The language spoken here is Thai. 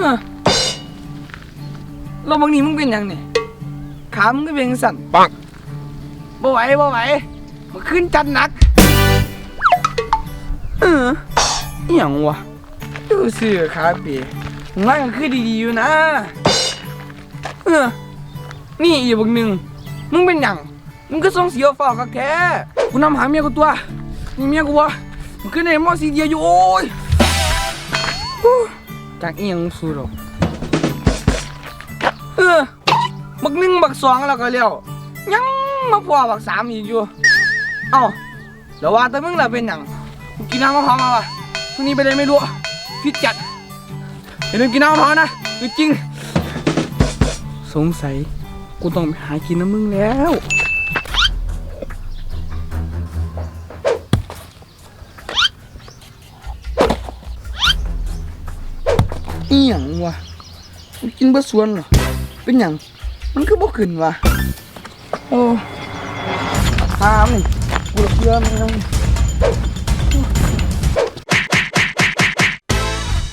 ออเราบางนี้มึงเป็นหยังเนี่ยขามึงก็เป็นจั่งสั่นปังบ่ไหวบ่ไหวมันขึ้นจัดหนัก เอออหย่างวะดูเสือขาเปียงานก็คือดีๆอยู่นะ เออ นี่อีกบักหนึ่งมึงเป็นหยังมึงก็ส่งเสียฟ้าคักแท้กูนำหาเมียกูตัวนี่เมียกูวะมันขึ้นในมอสีเดียวอยู่โอ้ยฮู้ จากอียังสู้หรอกเออบักหนึ่งบักสองแล้วก็เลี้ยวยังมาพอบักสามอีกอยู่เอ้าแล้วว่าแต่มึงล่ะเป็นหยังกูกินน้ำมะพร้าวมาวะพรุ่งนี้ไปเลยไม่รู้ฟิจัดอย่าลืมกินน้ำมะพร้าวนะคือจริง สงสัยกูต้องไปหากินน้ำมึงแล้ว อีหยังวะมันกินเบ่สวนเหรอเป็นหยังมันคือบ่ขึ้นวะโอ้ตามนี่กูเหลือเพื่อมัน